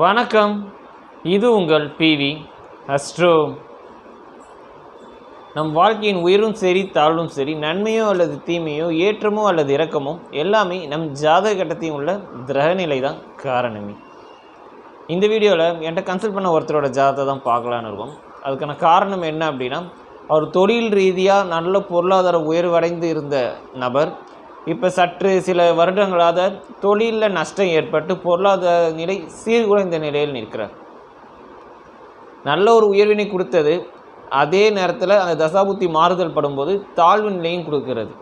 வணக்கம். இது உங்கள் பிவி அஸ்ட்ரோ. நம் வாழ்க்கையின் உயிரும் சரி தாழ்வும் சரி நன்மையோ அல்லது தீமையோ ஏற்றமோ அல்லது இறக்கமோ எல்லாமே நம் ஜாதக கட்டத்தையும் உள்ள கிரகநிலை தான் காரணமே. இந்த வீடியோவில் என்கிட்ட கன்சல்ட் பண்ண ஒருத்தரோட ஜாதகத்தை தான் பார்க்கலான்னு இருக்கும். அதுக்கான காரணம் என்ன அப்படின்னா அவர் தொழில் ரீதியாக நல்ல பொருளாதார உயர்வடைந்து இருந்த நபர் இப்போ சற்று சில வருடங்களாக தொழிலில் நஷ்டம் ஏற்பட்டு பொருளாதார நிலை சீர்குலைந்த நிலையில் நிற்கிறார். நல்ல ஒரு உயர்வினை கொடுத்தது. அதே நேரத்தில் அந்த தசாபுத்தி மாறுதல் படும்போது தாழ்வு நிலையும் கொடுக்கிறது.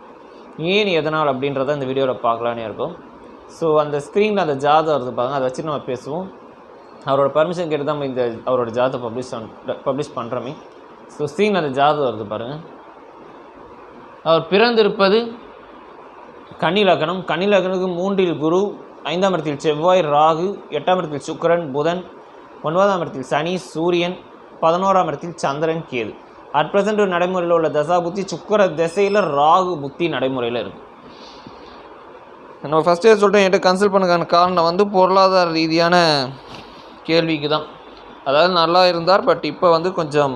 ஏன் எதனால் அப்படின்றத இந்த வீடியோவில் பார்க்கலான்னு இருக்கும். ஸோ அந்த ஸ்க்ரீனில் அந்த ஜாதகம் வருது பாருங்க. அதை வச்சு நம்ம பேசுவோம். அவரோட பர்மிஷன் கேட்டு தான் நம்ம இந்த அவரோட ஜாதகம் பப்ளிஷ் பப்ளிஷ் பண்ணுறோமே ஸோ ஸ்க்ரீனில் அந்த ஜாதகம் வருது பாருங்கள் அவர் பிறந்திருப்பது கன்னிலக்கணம். கன்னிலக்கணுக்கு மூன்றில் குரு ஐந்தாம் இடத்தில் செவ்வாய் ராகு எட்டாம் இடத்தில் சுக்கரன் புதன் ஒன்பதாம் இடத்தில் சனி சூரியன் பதினோராம் இடத்தில் சந்திரன் கேது. அட் பிரசன்ட் நடைமுறையில் உள்ள தசா புத்தி சுக்கர திசையில் ராகு புத்தி நடைமுறையில் இருக்கு. நம்ம ஃபஸ்ட்டே சொல்கிறேன் என்கிட்ட கன்சல்ட் பண்ணுக்கான காரணம் வந்து பொருளாதார ரீதியான கேள்விக்கு தான். அதாவது நல்லா இருந்தார் பட் இப்போ வந்து கொஞ்சம்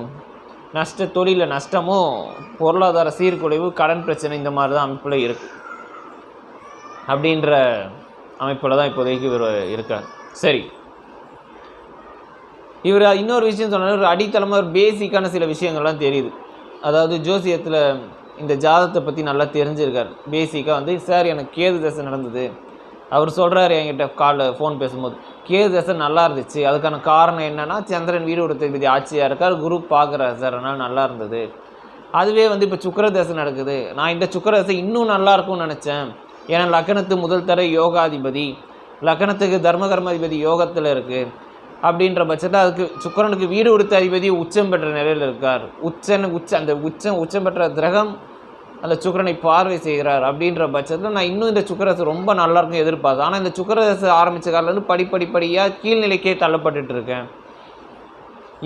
நஷ்ட தொழிலில் நஷ்டமும் பொருளாதார சீர்குலைவு கடன் பிரச்சனை இந்த மாதிரி தான் அமைப்பில் இருக்குது அப்படின்ற அமைப்பில் தான் இப்போதைக்கு இவர் இருக்கார். சரி. இவர் இன்னொரு விஷயம் சொன்னார் ஒரு அடித்தளமாக ஒரு பேசிக்கான சில விஷயங்கள்லாம் தெரியுது. அதாவது ஜோசியத்தில் இந்த ஜாதத்தை பற்றி நல்லா தெரிஞ்சிருக்கார். பேசிக்காக வந்து சார் எனக்கு கேது தசை நடந்தது. அவர் சொல்கிறாரு என்கிட்ட காலில் ஃபோன் பேசும்போது கேது தசை நல்லா இருந்துச்சு. அதுக்கான காரணம் என்னென்னா சந்திரன் வீடு கொடுத்த ஆட்சியாக இருக்கார். குரு பார்க்குறாரு சார். அதனால் நல்லா இருந்தது. அதுவே வந்து இப்போ சுக்கர தசை நடக்குது. நான் இந்த சுக்கர தசை இன்னும் நல்லா இருக்கும்னு நினச்சேன். ஏன்னா லக்கணத்து முதல் தர யோகாதிபதி. லக்கணத்துக்கு தர்மகர்மாதிபதி யோகத்தில் இருக்குது அப்படின்ற பட்சத்தில் அதுக்கு சுக்கரனுக்கு வீடு கொடுத்த அதிபதி உச்சம் பெற்ற நிலையில் இருக்கார். உச்சன் உச்ச அந்த உச்சம் உச்சம் பெற்ற கிரகம் அந்த சுக்கரனை பார்வை செய்கிறார் அப்படின்ற பட்சத்தில் நான் இன்னும் இந்த சுக்கரசு ரொம்ப நல்லாயிருக்கும் எதிர்பார்த்தேன். ஆனால் இந்த சுக்கரசு ஆரம்பித்த காலத்துலேருந்து படிப்படிப்படியாக கீழ்நிலைக்கே தள்ளப்பட்டு இருக்கேன்.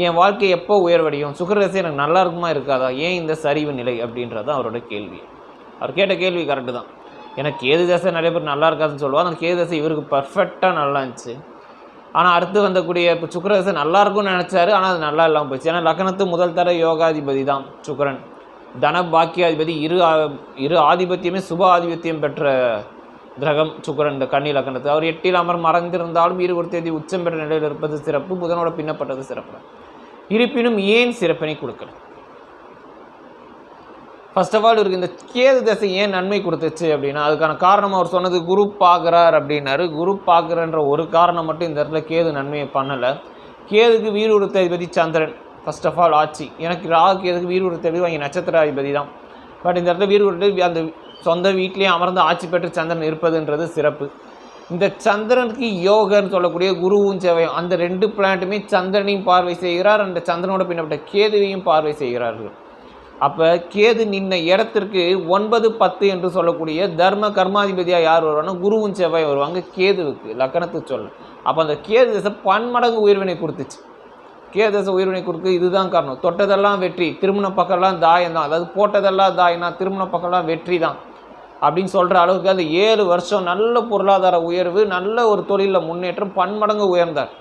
என் வாழ்க்கை எப்போ உயர்வடையும்? சுக்கரசு எனக்கு நல்லா இருக்குமா இருக்காதா? ஏன் இந்த சரிவு நிலை அப்படின்றது தான் அவரோட கேள்வி. அவர் கேட்ட கேள்வி கரெக்டு தான். எனக்கு கேது தசை நிறைய பேர் நல்லா இருக்காதுன்னு சொல்லுவாங்க. அந்த கேது தசை இவருக்கு பர்ஃபெக்டாக நல்லா இருந்துச்சு. ஆனால் அடுத்து வந்தக்கூடிய இப்போ சுக்கரதசை நல்லா இருக்கும்னு நினச்சாரு. ஆனால் அது நல்லா இல்லாமல் போச்சு ஏன்னா லக்னத்து முதல் தர யோகாதிபதி தான் சுக்கரன். தன பாக்கியாதிபதி இரு ஆ- இரு ஆதிபத்தியமே சுப ஆதிபத்தியம் பெற்ற கிரகம் சுக்கரன் இந்த கன்னி லக்னத்து. அவர் எட்டில் அமர் மறந்திருந்தாலும் இரு ஒரு தேதி உச்சம் பெற்ற நிலையில் இருப்பது சிறப்பு. புதனோட பின்னப்பட்டது சிறப்பு. இருப்பினும் ஏன் சிறப்பினை கொடுக்கல? ஃபர்ஸ்ட் ஆஃப் ஆல் இவருக்கு இந்த கேது தசை ஏன் நன்மை கொடுத்துச்சு அப்படின்னா அதுக்கான காரணம் அவர் சொன்னது குரு பார்க்குறார் அப்படின்னாரு. குரு பார்க்குறன்ற ஒரு காரணம் மட்டும் இந்த இடத்துல கேது நன்மையை பண்ணலை. கேதுக்கு வீரூரத்தாதிபதி அதிபதி சந்திரன் ஃபர்ஸ்ட் ஆஃப் ஆல் ஆட்சி. எனக்கு ராகு கேதுக்கு வீரூரத்தாதிபதி வாங்கி நட்சத்திராதிபதி தான். பட் இந்த இடத்துல வீடு அந்த சொந்த வீட்லேயே அமர்ந்து ஆட்சி பெற்று சந்திரன் இருப்பதுன்றது சிறப்பு. இந்த சந்திரனுக்கு யோகன்னு சொல்லக்கூடிய குருவும் சேவையும் அந்த ரெண்டு பிளானட்டுமே சந்திரனையும் பார்வை செய்கிறார். அந்த சந்திரனோட பின்னப்பட்ட கேதுவையும் பார்வை செய்கிறார்கள். அப்போ கேது நின்ன இடத்திற்கு ஒன்பது பத்து என்று சொல்லக்கூடிய தர்ம கர்மாதிபதியாக யார் வருவாங்கன்னா குருவும் செவ்வாய் வருவாங்க கேதுவுக்கு லக்கணத்துக்கு சொல்ல. அப்போ அந்த கேது தசை பன்மடங்கு உயர்வினை கொடுத்துச்சு. கேது தசை உயர்வினை கொடுத்து இதுதான் காரணம். தொட்டதெல்லாம் வெற்றி திருமண பக்கம்லாம் தாயம் தான் அதாவது போட்டதெல்லாம் தாயம்னா திருமண பக்கம்லாம் வெற்றி தான் அப்படின்னு சொல்கிற அளவுக்கு அந்த ஏழு வருஷம் நல்ல பொருளாதார உயர்வு நல்ல ஒரு தொழிலில் முன்னேற்றம் பன்மடங்கு உயர்ந்தார்.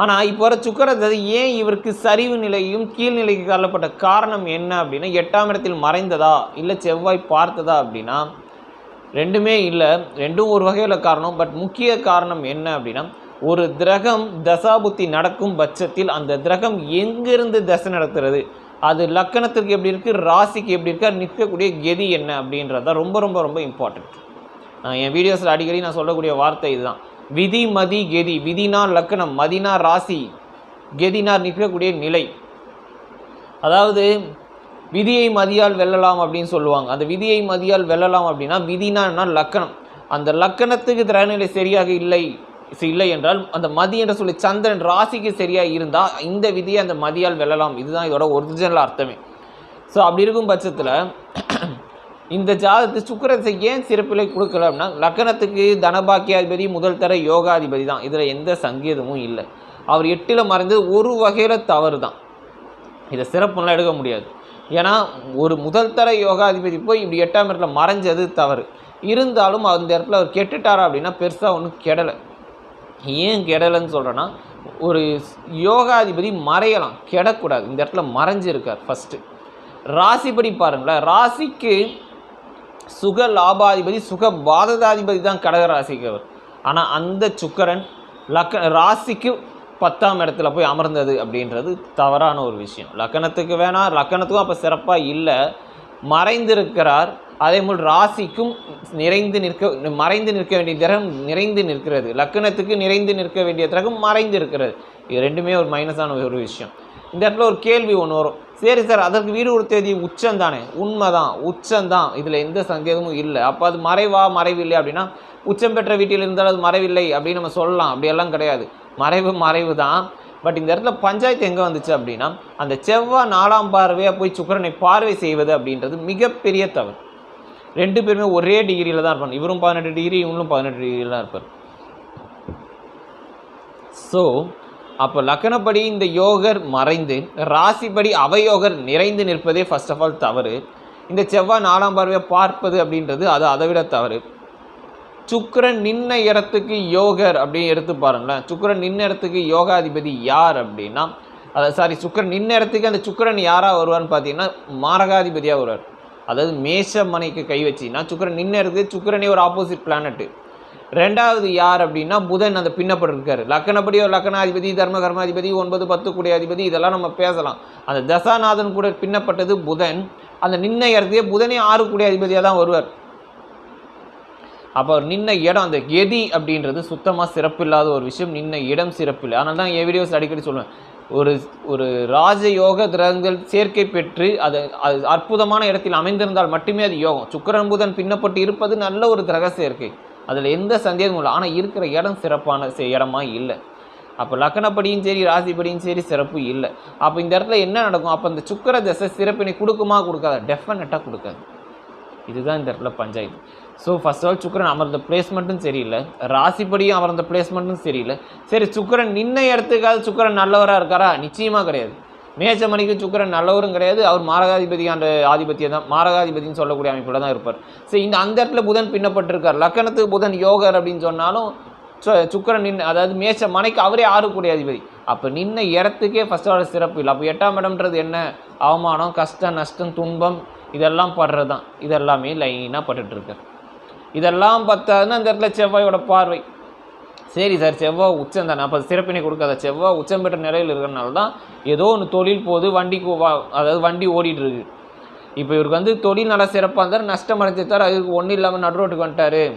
ஆனால் இப்போ வர சுக்கரதசை ஏன் இவருக்கு சரிவு நிலையும் கீழ்நிலைக்கு தள்ளப்பட்ட காரணம் என்ன அப்படின்னா எட்டாம் இடத்தில் மறைந்ததா இல்லை செவ்வாய் பார்த்ததா அப்படின்னா ரெண்டுமே இல்லை. ரெண்டும் ஒரு வகையில் காரணம். பட் முக்கிய காரணம் என்ன அப்படின்னா ஒரு கிரகம் தசாபுத்தி நடக்கும் பட்சத்தில் அந்த கிரகம் எங்கிருந்து தசை நடத்துறது அது லக்கணத்துக்கு எப்படி இருக்குது ராசிக்கு எப்படி இருக்கு? அது நிற்கக்கூடிய கெதி என்ன அப்படின்றது தான் ரொம்ப ரொம்ப ரொம்ப இம்பார்ட்டண்ட் என் வீடியோஸில் அடிக்கடி நான் சொல்லக்கூடிய வார்த்தை இதுதான். விதி மதி கெதி. விதினா லக்கணம் மதினா ராசி. கெதினா நிற்கக்கூடிய நிலை. அதாவது விதியை மதியால் வெல்லலாம் அப்படின்னு சொல்லுவாங்க. அந்த விதியை மதியால் வெல்லலாம் அப்படின்னா விதினா லக்கணம். அந்த லக்கணத்துக்கு திறநிலை சரியாக இல்லை இல்லை என்றால் அந்த மதி என்ற சொல்லி சந்திரன் ராசிக்கு சரியாக இருந்தால் இந்த விதியை அந்த மதியால் வெல்லலாம். இதுதான் இதோட ஒரிஜினல் அர்த்தமே. ஸோ அப்படி இருக்கும் பட்சத்தில் இந்த ஜாதகத்து சுக்கிரத்தை ஏன் சிறப்பிலை கொடுக்கல அப்படின்னா லக்கணத்துக்கு தனபாக்கியாதிபதி முதல் தர யோகாதிபதி தான். இதில் எந்த சங்கேதமும் இல்லை. அவர் எட்டில் மறைந்தது ஒரு வகையில் தவறு தான் இதை சிறப்புலாம் எடுக்க முடியாது. ஏன்னா ஒரு முதல் தர யோகாதிபதி போய் இப்படி எட்டாம் இடத்துல மறைஞ்சது தவறு. இருந்தாலும் அந்த இடத்துல அவர் கெட்டுட்டாரா அப்படின்னா பெருசாக ஒன்றும் கெடலை. ஏன் கெடலைன்னு சொல்கிறேன்னா ஒரு யோகாதிபதி மறையலாம். கெடக்கூடாது. இந்த இடத்துல மறைஞ்சிருக்கார் ஃபஸ்ட்டு ராசிப்படி பாருங்களேன். ராசிக்கு சுக லாபாதிபதி சுக பாததாதிபதி தான் கடக ராசிக்கு அவர். ஆனால் அந்த சுக்கரன் லக்க ராசிக்கு பத்தாம் இடத்துல போய் அமர்ந்தது அப்படின்றது தவறான ஒரு விஷயம். லக்கணத்துக்கு வேணாம் லக்கணத்துக்கும் அப்போ சிறப்பாக இல்லை. மறைந்திருக்கிறார். அதே போல் ராசிக்கும் நிறைந்து நிற்க மறைந்து நிற்க வேண்டிய கிரகம் நிறைந்து நிற்கிறது. லக்கணத்துக்கு நிறைந்து நிற்க வேண்டிய கிரகம் மறைந்து இருக்கிறது. இது ரெண்டுமே ஒரு மைனஸான ஒரு விஷயம். இந்த இடத்துல ஒரு கேள்வி ஒன்று வரும். சரி சார் அதற்கு வீடு தேதி உச்சம் தானே உண்மைதான் உச்சந்தான் இதில் எந்த சந்தேகமும் இல்லை. அப்போ அது மறைவா மறைவில்லை அப்படின்னா உச்சம் பெற்ற வீட்டில் இருந்தால் அது மறைவில்லை அப்படின்னு நம்ம சொல்லலாம். அப்படியெல்லாம் கிடையாது. மறைவு மறைவு தான் பட் இந்த இடத்துல பஞ்சாயத்து எங்கே வந்துச்சு அப்படின்னா அந்த செவ்வாய் நாலாம் பார்வையாக போய் சுக்கரனை பார்வை செய்வது அப்படின்றது மிகப்பெரிய தவறு. ரெண்டு பேருமே ஒரே டிகிரியில் தான் இருப்பாங்க. இவரும் பதினெட்டு டிகிரி இவங்களும் பதினெட்டு டிகிரியில் தான் இருப்பார். ஸோ அப்போ லக்கணப்படி இந்த யோகர் மறைந்து ராசிப்படி அவயோகர் நிறைந்து நிற்பதே ஃபர்ஸ்ட் ஆஃப் ஆல் தவறு. இந்த செவ்வாய் நாலாம் பார்வையை பார்ப்பது அப்படின்றது அது அதை விட தவறு. சுக்கரன் நின்ன இடத்துக்கு யோகர் அப்படின்னு எடுத்து பாருங்களேன். சுக்கிரன் நின்ன இடத்துக்கு யோகாதிபதி யார் அப்படின்னா அதை சாரி சுக்கிரன் நின்ன இடத்துக்கு அந்த சுக்கரன் யாராக வருவார்னு பார்த்தீங்கன்னா மாரகாதிபதியாக வருவார். அதாவது மேஷ மனைக்கு கை வச்சுன்னா சுக்கிரன் நின்ன இடத்துக்கு சுக்கரனே ஒரு ஆப்போசிட் பிளானட்டு ரெண்டாவது யார் அப்படின்னா புதன் அந்த பின்னப்பட்டிருக்காரு லக்கணப்படி ஒரு லக்கணாதிபதி தர்ம கர்மாதிபதி ஒன்பது பத்து குடியாதிபதி இதெல்லாம் நம்ம பேசலாம். அந்த தசாநாதன் கூட பின்னப்பட்டது புதன். அந்த நின்ன இடத்தையே புதனே ஆறு குடியாதிபதியாக தான் வருவார். அப்போ நின்ன இடம் அந்த கெதி அப்படின்றது சுத்தமாக சிறப்பில்லாத ஒரு விஷயம். நின்ன இடம் சிறப்பில்லை. அதனால தான் என் வீடியோஸ் அடிக்கடி சொல்லுவேன் ஒரு ஒரு ராஜயோக கிரகங்கள் சேர்க்கை பெற்று அது அது அற்புதமான இடத்தில் அமைந்திருந்தால் மட்டுமே அது யோகம். சுக்கிரன் புதன் பின்னப்பட்டு இருப்பது நல்ல ஒரு கிரக சேர்க்கை. அதில் எந்த சந்தேகமும் இல்லை. ஆனால் இருக்கிற இடம் சிறப்பான செ- இடமா இல்லை. அப்போ லக்கணப்படியும் சரி ராசிப்படியும் சரி சிறப்பு இல்லை. அப்போ இந்த இடத்துல என்ன நடக்கும்? அப்போ இந்த சுக்கர தசை சிறப்பினை கொடுக்குமா கொடுக்காத? டெஃபினட்டாக கொடுக்காது. இதுதான் இந்த இடத்துல பஞ்சாயத்து. ஸோ ஃபஸ்ட் ஆல் சுக்கிரன் அமர்ந்த பிளேஸ்மெண்ட்டும் சரியில்லை. ராசிப்படியும் அமர்ந்த பிளேஸ்மெண்ட்டும் சரியில்லை. சரி சுக்கரன் நின்ன இடத்துக்காவது சுக்கரன் நல்லவராக இருக்காரா? நிச்சயமாக கிடையாது. மேச்சமணிக்கு சுக்கிரன் நல்லவரும் கிடையாது அவர் மாரகாதிபதி அந்த ஆதிபத்தியம் தான் மாரகாதிபதினு சொல்லக்கூடிய அமைப்பில் தான் இருப்பார். சரி இந்த அந்த இடத்துல புதன் பின்னப்பட்டிருக்கார். லக்கணத்துக்கு புதன் யோகர் அப்படின்னு சொன்னாலும் சு- சுக்கிரன் நின்று அதாவது மேச்ச மனைக்கு அவரே ஆறுக்கூடிய அதிபதி. அப்போ நின்ன இடத்துக்கே ஃபஸ்ட் ஆல் சிறப்பு இல்லை. அப்போ எட்டாம் இடம்ன்றது என்ன? அவமானம் கஷ்டம் நஷ்டம் துன்பம் இதெல்லாம் படுறது தான் இதெல்லாமே லைனாக பட்டுட்ருக்கார் இதெல்லாம் பார்த்தாதுன்னா அந்த இடத்துல செவ்வாயோட பார்வை. சரி சார் செவ்வாய் உச்சம் தானே. அப்போ சிறப்பினை கொடுக்காத செவ்வாய் உச்சம் பெற்ற நிலையில் இருக்கிறனால தான் ஏதோ ஒன்று தொழில் போது வண்டிக்கு வா- அதாவது வண்டி ஓடிட்டு இருக்கு. இப்போ இவருக்கு வந்து தொழில் நல்லா சிறப்பாக இருந்தார் நஷ்டம் அடைஞ்சிருந்தார் அதுக்கு ஒன்றும் இல்லாமல் நடுரோட்டுக்கு வந்துட்டாரு.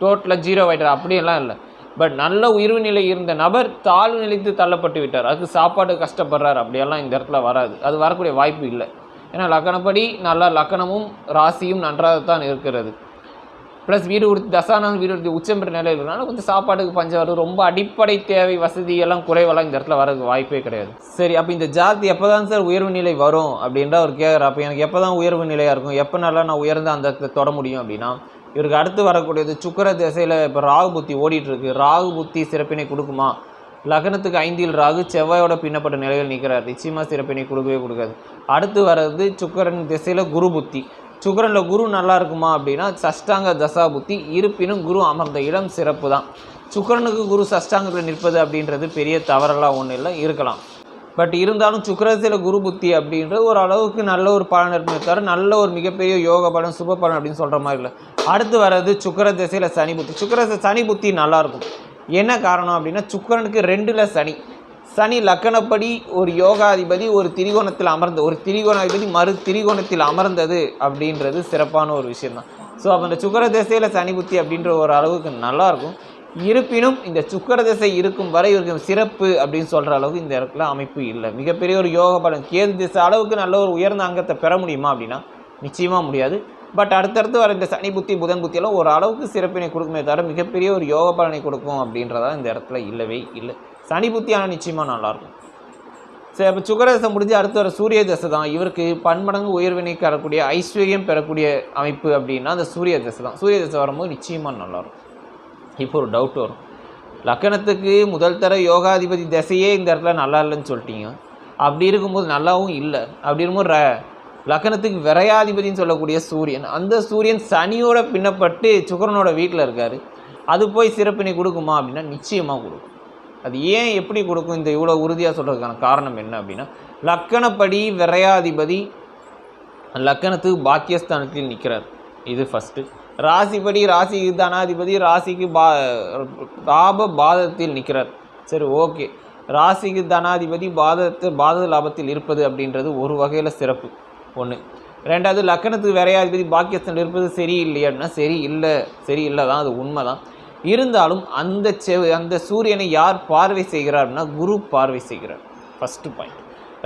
டோட்டலாக ஜீரோ ஆகிட்டார் அப்படியெல்லாம் இல்லை. பட் நல்ல உயர்வு நிலை இருந்த நபர் தாழ்வு நிலைத்து தள்ளப்பட்டு விட்டார். அதுக்கு சாப்பாடு கஷ்டப்படுறார் அப்படியெல்லாம் இந்த இடத்துல வராது. அது வரக்கூடிய வாய்ப்பு இல்லை. ஏன்னா லக்கணப்படி நல்லா லக்கணமும் ராசியும் நன்றாக தான் இருக்கிறது. ப்ளஸ் வீடு உடுத்தி தசானம் வீடு உடுத்தி உச்சம் பெற்ற நிலையில் இருக்கனால கொஞ்சம் சாப்பாட்டுக்கு பஞ்சம் வருது ரொம்ப அடிப்படை தேவை வசதி எல்லாம் குறைவெல்லாம் இந்த இடத்துல வரதுக்கு வாய்ப்பே கிடையாது. சரி அப்போ இந்த ஜாதி எப்போ தான் சார் உயர்வு நிலை வரும் அப்படின்ற அவர் கேட்குற அப்போ எனக்கு எப்போ தான் உயர்வு நிலையாக இருக்கும்? எப்போ நல்லா நான் உயர்ந்து அந்த இடத்துல தொட முடியும் அப்படின்னா இவருக்கு அடுத்து வரக்கூடியது சுக்கர திசையில் இப்போ ராகு புத்தி ஓடிட்டுருக்கு ராகு புத்தி சிறப்பினை கொடுக்குமா? லக்னத்துக்கு ஐந்தில் ராகு செவ்வாயோட பின்னப்பட்ட நிலையில் நிற்கிறார் நிச்சயமாக சிறப்பினை கொடுக்கவே கொடுக்காது. அடுத்து வர்றது சுக்கரன் திசையில் குரு புத்தி. சுக்கரனில் குரு நல்லா இருக்குமா அப்படின்னா சஷ்டாங்க தசா புத்தி இருப்பினும் குரு அமர்ந்த இடம் சிறப்பு தான். சுக்கரனுக்கு குரு சஷ்டாங்கத்தில் நிற்பது அப்படின்றது பெரிய தவறெல்லாம் ஒன்றும் இல்லை இருக்கலாம். பட் இருந்தாலும் சுக்கரத்தில் குரு புத்தி அப்படின்றது ஒரு அளவுக்கு நல்ல ஒரு பலன் இருக்குமே தவிர நல்ல ஒரு மிகப்பெரிய யோக பலன் சுப பலன் அப்படின்னு சொல்கிற மாதிரி இல்லை. அடுத்து வர்றது சுக்கர திசையில் சனி புத்தி. சுக்கர சனி புத்தி நல்லாயிருக்கும் என்ன காரணம் அப்படின்னா சுக்கரனுக்கு ரெண்டில் சனி. சனி லக்கணப்படி ஒரு யோகாதிபதி ஒரு திரிகோணத்தில் அமர்ந்த ஒரு திரிகோணாதிபதி மறு திரிகோணத்தில் அமர்ந்தது அப்படின்றது சிறப்பான ஒரு விஷயம்தான். ஸோ அப்போ இந்த சுக்கர திசையில் சனி புத்தி அப்படின்ற ஒரு அளவுக்கு நல்லாயிருக்கும் இருப்பினும் இந்த சுக்கர திசை இருக்கும் வரை இவருக்கு சிறப்பு அப்படின்னு சொல்கிற அளவுக்கு இந்த இடத்துல அமைப்பு இல்லை. மிகப்பெரிய ஒரு யோக பலன். கேது திசை அளவுக்கு நல்ல ஒரு உயர்ந்த அங்கத்தை பெற முடியுமா அப்படின்னா நிச்சயமாக முடியாது. பட் அடுத்தடுத்து வர இந்த சனி புத்தி புதன் புத்தியெல்லாம் ஓரளவுக்கு ஒரு அளவுக்கு சிறப்பினை கொடுக்குமே தவிர மிகப்பெரிய ஒரு யோக பலனை கொடுக்கும் அப்படின்றதான் இந்த இடத்துல இல்லவே இல்லை. சனி புத்தி ஆனால் நிச்சயமாக நல்லாயிருக்கும். சரி அப்போ சுக்கரதசை முடிஞ்சு அடுத்து வர சூரிய தசை தான். இவருக்கு பன்மடங்கு உயர்வினை தரக்கூடிய ஐஸ்வர்யம் பெறக்கூடிய அமைப்பு அப்படின்னா அந்த சூரிய தசை தான். சூரிய தசை வரும்போது நிச்சயமாக நல்லாயிருக்கும். இப்போ ஒரு டவுட் வரும். லக்கணத்துக்கு முதல் தர யோகாதிபதி தசையே இந்த இடத்துல நல்லா இல்லைன்னு சொல்லிட்டீங்க. அப்படி இருக்கும்போது நல்லாவும் இல்லை. அப்படி இருக்கும்போது ர லக்கணத்துக்கு விரையாதிபதின்னு சொல்லக்கூடிய சூரியன். அந்த சூரியன் சனியோட பின்னப்பட்டு சுக்கரனோட வீட்டில் இருக்கார். அது போய் சிறப்பினை கொடுக்குமா அப்படின்னா நிச்சயமாக கொடுக்கும். அது ஏன் எப்படி கொடுக்கும்? இந்த இவ்வளோ உறுதியாக சொல்கிறதுக்கான காரணம் என்ன அப்படின்னா லக்கணப்படி விரையாதிபதி லக்கணத்துக்கு பாக்கியஸ்தானத்தில் நிற்கிறார் இது ஃபஸ்ட்டு ராசிப்படி ராசிக்கு தனாதிபதி ராசிக்கு பா லாப பாதத்தில் நிற்கிறார் சரி ஓகே ராசிக்கு தனாதிபதி பாதத்து பாத லாபத்தில் இருப்பது அப்படின்றது ஒரு வகையில் சிறப்பு. ஒன்று ரெண்டாவது லக்கணத்துக்கு விரையாதிபதி பாக்கியஸ்தானம் இருப்பது சரி இல்லையா அப்படின்னா சரி இல்லை சரி இல்லை தான் அது உண்மை தான் இருந்தாலும் அந்த செ அந்த சூரியனை யார் பார்வை செய்கிறார்னா குரு பார்வை செய்கிறார். ஃபஸ்ட்டு பாயிண்ட்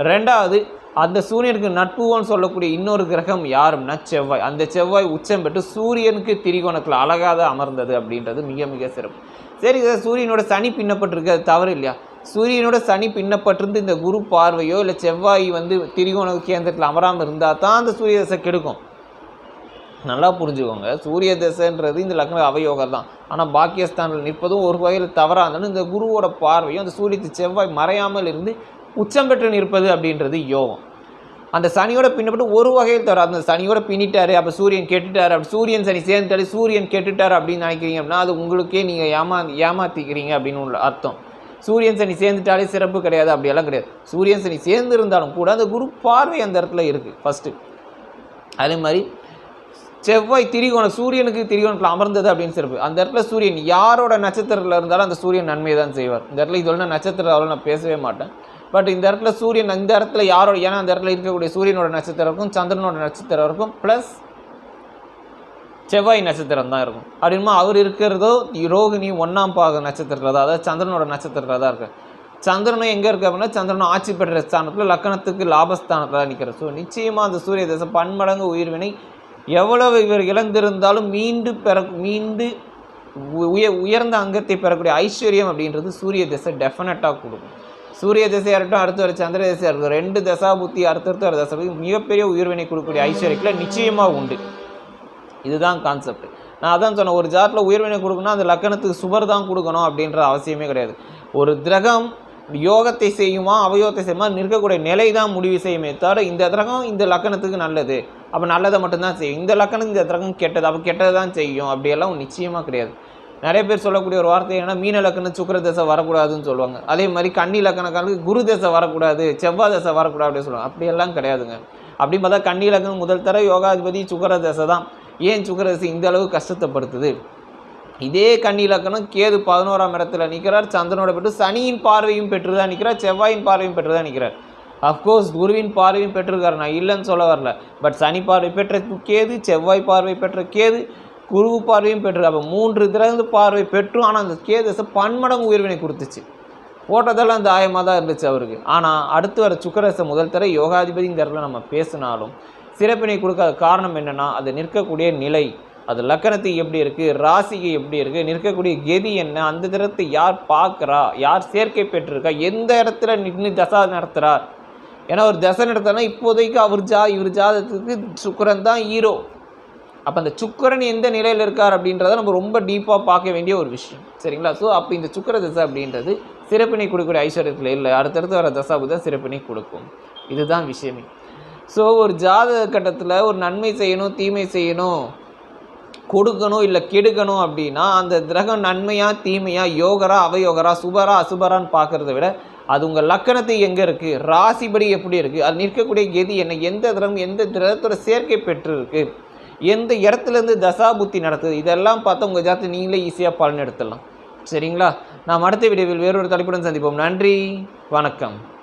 ரெண்டாவது அந்த சூரியனுக்கு நட்புவோன்னு சொல்லக்கூடிய இன்னொரு கிரகம் யார் செவ்வாய். அந்த செவ்வாய் உச்சம் பெற்று சூரியனுக்கு திரிகோணத்தில் அழகாக அமர்ந்தது அப்படின்றது மிக மிக சிறப்பு. சரி சார் சூரியனோட சனி பின்னப்பட்டிருக்கு அது தவறு இல்லையா? சூரியனோட சனி பின்னப்பட்டிருந்து இந்த குரு பார்வையோ இல்லை செவ்வாய் வந்து திரிகோண கேந்திரத்தில் அமராமல் இருந்தால் தான் அந்த சூரிய தசை கெடுக்கும். நல்லா புரிஞ்சுக்கோங்க. சூரிய தசைன்றது இந்த லக்ன அவயோகம் தான். ஆனால் பாக்கியஸ்தானில் நிற்பதும் ஒரு வகையில் தவறாக இருந்தாலும் இந்த குருவோட பார்வையும் அந்த சூரியத்து செவ்வாய் மறையாமல் இருந்து உச்சம் பெற்று நிற்பது அப்படின்றது யோகம். அந்த சனியோட பின்னப்பட்டு ஒரு வகையில் தவிர அந்த சனியோட பின்னிட்டாரு அப்போ சூரியன் கெட்டுட்டார் அப்படி சூரியன் சனி சேர்ந்துட்டாரு சூரியன் கெட்டுட்டார் அப்படின்னு நினைக்கிறீங்க அப்படின்னா அது உங்களுக்கே நீங்கள் ஏமா ஏமாத்திக்கிறீங்க அப்படின்னு உள்ள அர்த்தம். சூரியன் சனி சேர்ந்துட்டாலே சிறப்பு கிடையாது அப்படியெல்லாம் கிடையாது. சூரியன் சனி சேர்ந்து இருந்தாலும் கூட அந்த குரு பார்வை அந்த இடத்துல இருக்குது ஃபஸ்ட்டு அதே மாதிரி செவ்வாய் திரிகோணம் சூரியனுக்கு திரிகோணத்தில் அமர்ந்தது அப்படின்னு சிறப்பு. அந்த இடத்துல சூரியன் யாரோட நட்சத்திரத்தில் இருந்தாலும் அந்த சூரியன் நன்மையை தான் செய்வார். இந்த இடத்துல இது நட்சத்திரம் அவ்வளோ நான் பேசவே மாட்டேன். பட் இந்த இடத்துல சூரியன் இந்த இடத்துல யாரோட ஏன்னா அந்த இடத்துல இருக்கக்கூடிய சூரியனோட நட்சத்திரம் இருக்கும் சந்திரனோட நட்சத்திரம் இருக்கும் ப்ளஸ் செவ்வாய் நட்சத்திரம் தான் இருக்கும். அப்படின்மா அவர் இருக்கிறதோ ரோகிணி ஒன்றாம் பாக நட்சத்திரத்தில் தான் அதாவது சந்திரனோட நட்சத்திரத்தில் தான் இருக்குது சந்திரனும் எங்கே இருக்குது அப்படின்னா சந்திரனும் ஆட்சி பெற்ற ஸ்தானத்தில் லக்கணத்துக்கு லாபஸ்தானத்தில் தான் நிற்கிறார் ஸோ நிச்சயமாக அந்த சூரிய தசை பன்மடங்கு உயிர்வினை எவ்வளவு இவர் இழந்திருந்தாலும் மீண்டு பெற மீண்டு உ- உய உயர்ந்த அங்கத்தை பெறக்கூடிய ஐஸ்வர்யம் அப்படின்றது சூரிய திசை டெஃபினட்டாக கொடுக்கும். சூரிய திசையாக இருக்கட்டும் அடுத்து வர சந்திர திசையாக இருக்கட்டும் ரெண்டு தசா புத்தி அடுத்தடுத்து வர தசை மிகப்பெரிய உயிர்வினை கொடுக்கக்கூடிய ஐஸ்வர்யத்தில் நிச்சயமாக உண்டு. இதுதான் கான்செப்ட் நான் அதான் சொன்னேன் ஒரு ஜாட்டில் உயர்வினை கொடுக்கணும் அந்த லக்கணத்துக்கு சுவர் தான் கொடுக்கணும் அப்படின்ற அவசியமே கிடையாது. ஒரு கிரகம் யோகத்தை செய்யுமா அவயோகத்தை செய்யுமா நிற்கக்கூடிய நிலை தான் முடிவு செய்யுமே தவிர இந்த கிரகம் இந்த லக்கணத்துக்கு நல்லது. அப்போ நல்லதை மட்டும்தான் செய்யும். இந்த லக்கணம் இந்த கிரகம் கெட்டது அப்போ கெட்டது தான் செய்யும். அப்படியெல்லாம் நிச்சயமாக கிடையாது. நிறைய பேர் சொல்லக்கூடிய ஒரு வார்த்தை என்னன்னா மீன லக்கணம் சுக்கர தசை வரக்கூடாதுன்னு சொல்லுவாங்க. அதே மாதிரி கன்னி லக்கணக்காரனுக்கு குரு தசை வரக்கூடாது செவ்வாய் தசை வரக்கூடாது அப்படின்னு சொல்லுவாங்க. அப்படியெல்லாம் கிடையாதுங்க. அப்படின்னு பார்த்தா கன்னி லக்கணம் முதல் தர யோகாதிபதி சுக்கர தசை தான். ஏன் சுக்கிர தசை இந்த அளவு கஷ்டத்தைப்படுத்துது இதே கன்னி இலக்கணம் கேது பதினோராம் இடத்துல நிற்கிறார். சந்திரனோட பெற்று சனியின் பார்வையும் பெற்று தான் நிற்கிறார். செவ்வாயின் பார்வையும் பெற்று தான் நிற்கிறார் அஃப்கோர்ஸ் குருவின் பார்வையும் பெற்றிருக்கார். நான் இல்லைன்னு சொல்ல வரல. பட் சனி பார்வை பெற்ற கேது செவ்வாய் பார்வை பெற்ற கேது குரு பார்வையும் பெற்று அப்போ மூன்று திறந்து பார்வை பெற்றும். ஆனால் அந்த கேது பன்மடங்கு உயிர்வினை கொடுத்துச்சு. போட்டதெல்லாம் அந்த ஆயமாக தான் இருந்துச்சு அவருக்கு. ஆனால் அடுத்து வர சுக்கரச முதல் தர யோகாதிபதிங்கிறதுல நம்ம பேசினாலும் சிறப்பினை கொடுக்காத காரணம் என்னென்னா அது நிற்கக்கூடிய நிலை. அது லக்கணத்துக்கு எப்படி இருக்குது ராசிக்கு எப்படி இருக்குது நிற்கக்கூடிய கெதி என்ன? அந்த திறத்தை யார் பார்க்குறா? யார் சேர்க்கை பெற்றிருக்கா? எந்த இடத்துல நின்று தசா நடத்துகிறார் ஏன்னா ஒரு தசை நடத்தினா இப்போதைக்கு அவர் ஜா இவர் ஜாதகத்துக்கு சுக்கரன் தான் ஹீரோ அப்போ அந்த சுக்கரன் எந்த நிலையில் இருக்கார் அப்படின்றத நம்ம ரொம்ப டீப்பாக பார்க்க வேண்டிய ஒரு விஷயம். சரிங்களா? ஸோ அப்போ இந்த சுக்கர தசை அப்படின்றது சிறப்பினை கொடுக்கக்கூடிய ஐஸ்வர்யத்தில் இல்லை. அடுத்தடுத்து வர தசாபு தான் சிறப்பினை கொடுக்கும். இதுதான் விஷயமே. ஸோ ஒரு ஜாதக கட்டத்தில் ஒரு நன்மை செய்யணும் தீமை செய்யணும். கொடுக்கணும் இல்லை கெடுக்கணும் அப்படின்னா அந்த கிரகம் நன்மையாக தீமையாக யோகரா அவயோகரா சுபரா அசுபரான்னு பார்க்குறத விட அது உங்கள் லக்கணத்தை எங்கே இருக்குது ராசிபடி எப்படி இருக்குது அது நிற்கக்கூடிய கெதி என்ன? எந்த கிரகம் எந்த கிரகத்தோட சேர்க்கை பெற்றிருக்கு? எந்த இடத்துலேருந்து தசா புத்தி நடத்துது இதெல்லாம் பார்த்தா உங்கள் ஜாதத்தை நீங்களே ஈஸியாக பலன் எடுத்துடலாம். சரிங்களா? நாம் அடுத்த வீடியோவில் வேறொரு தலைப்புடன் சந்திப்போம். நன்றி. வணக்கம்.